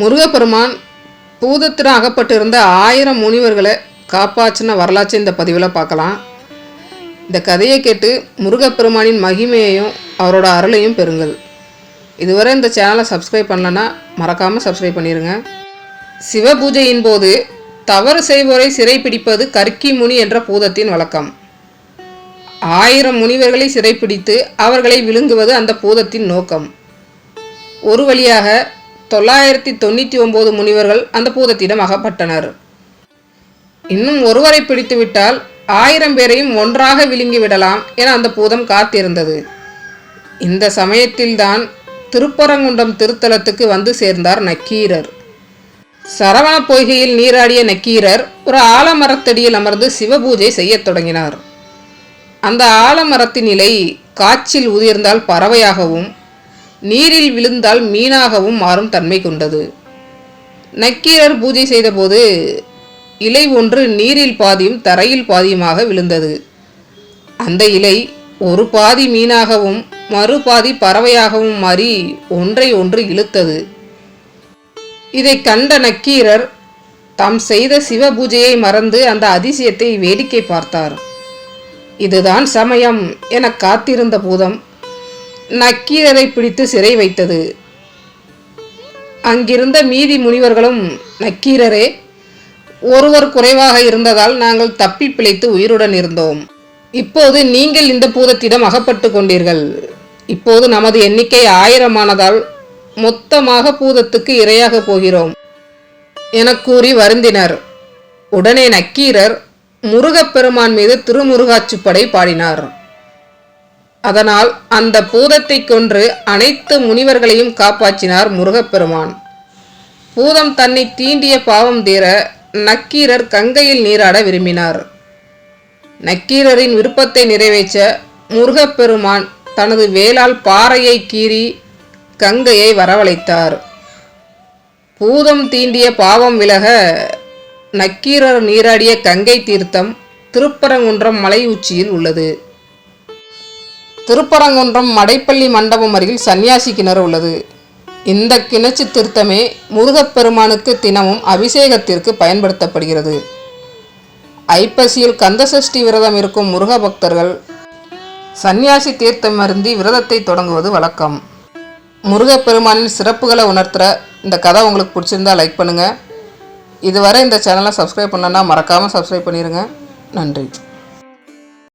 முருகப்பெருமான் பூதத்தில் அகப்பட்டிருந்த ஆயிரம் முனிவர்களை காப்பாற்றின வரலாற்றை இந்த பதிவில் பார்க்கலாம். இந்த கதையை கேட்டு முருகப்பெருமானின் மகிமையையும் அவரோட அருளையும் பெறுங்கள். இதுவரை இந்த சேனலை சப்ஸ்கிரைப் பண்ணலன்னா மறக்காமல் சப்ஸ்கிரைப் பண்ணிடுங்க சிவ பூஜையின் போது தவறு செய்வோரை சிறைப்பிடிப்பது கற்கி முனி என்ற பூதத்தின் வழக்கம். ஆயிரம் முனிவர்களை சிறைப்பிடித்து அவர்களை விழுங்குவது அந்த பூதத்தின் நோக்கம். ஒரு வழியாக தொள்ளாயிரத்தி தொண்ணூற்றி ஒம்பது முனிவர்கள் அந்த பூதத்திடம் அகப்பட்டனர். இன்னும் ஒருவரை பிடித்துவிட்டால் ஆயிரம் பேரையும் ஒன்றாக விழுங்கி விடலாம் என அந்த பூதம் காத்திருந்தது. இந்த சமயத்தில்தான் திருப்பரங்குன்றம் திருத்தலத்துக்கு வந்து சேர்ந்தார் நக்கீரர். சரவண பொய்கையில் நீராடிய நக்கீரர் ஒரு ஆலமரத்தடியில் அமர்ந்து சிவபூஜை செய்யத் தொடங்கினார். அந்த ஆலமரத்தின் இலை காற்றில் உதிர்ந்தால் பறவையாகவும் நீரில் விழுந்தால் மீனாகவும் மாறும் தன்மை கொண்டது. நக்கீரர் பூஜை செய்தபோது இலை ஒன்று நீரில் பாதியும் தரையில் பாதியுமாக விழுந்தது. அந்த இலை ஒரு பாதி மீனாகவும் மறு பாதி பறவையாகவும் மாறி ஒன்றை ஒன்று இழுத்தது. இதை கண்ட நக்கீரர் தாம் செய்த சிவ பூஜையை மறந்து அந்த அதிசயத்தை வேடிக்கை பார்த்தார். இதுதான் சமயம் என காத்திருந்த பூதம் நக்கீரரை பிடித்து சிறை வைத்தது. அங்கிருந்த மீதி முனிவர்களும் நக்கீரரே ஒருவர் குறைவாக இருந்ததால் நாங்கள் தப்பி பிழைத்து உயிருடன் இருந்தோம். இப்போது நீங்கள் இந்த பூதத்திடம் அகப்பட்டு கொண்டீர்கள். இப்போது நமது எண்ணிக்கை ஆயிரமானதால் மொத்தமாக பூதத்துக்கு இரையாக போகிறோம் என கூறி வருந்தினர். உடனே நக்கீரர் முருகப்பெருமான் மீது திருமுருகாச்சுப்படை பாடினார். அதனால் அந்த பூதத்தை கொன்று அனைத்து முனிவர்களையும் காப்பாற்றினார் முருகப்பெருமான். பூதம் தன்னை தீண்டிய பாவம் தீர நக்கீரர் கங்கையில் நீராட விரும்பினார். நக்கீரரின் விருப்பத்தை நிறைவேற்ற முருகப்பெருமான் தனது வேளால் பாறையை கீறி கங்கையை வரவழைத்தார். பூதம் தீண்டிய பாவம் விலக நக்கீரர் நீராடிய கங்கை தீர்த்தம் திருப்பரங்குன்றம் மலை உச்சியில் உள்ளது. திருப்பரங்குன்றம் மடைப்பள்ளி மண்டபம் அருகில் சன்னியாசி கிணறு உள்ளது. இந்த கிணச்சு தீர்த்தமே முருகப்பெருமானுக்கு தினமும் அபிஷேகத்திற்கு பயன்படுத்தப்படுகிறது. ஐப்பசியில் கந்தசஷ்டி விரதம் இருக்கும் முருக பக்தர்கள் சன்னியாசி தீர்த்தம் அருந்தி விரதத்தை தொடங்குவது வழக்கம். முருகப்பெருமானின் சிறப்புகளை உணர்த்துற இந்த கதை உங்களுக்கு பிடிச்சிருந்தா லைக் பண்ணுங்கள் இதுவரை இந்த சேனலை சப்ஸ்கிரைப் பண்ணனா மறக்காமல் சப்ஸ்கிரைப் பண்ணிடுங்க நன்றி.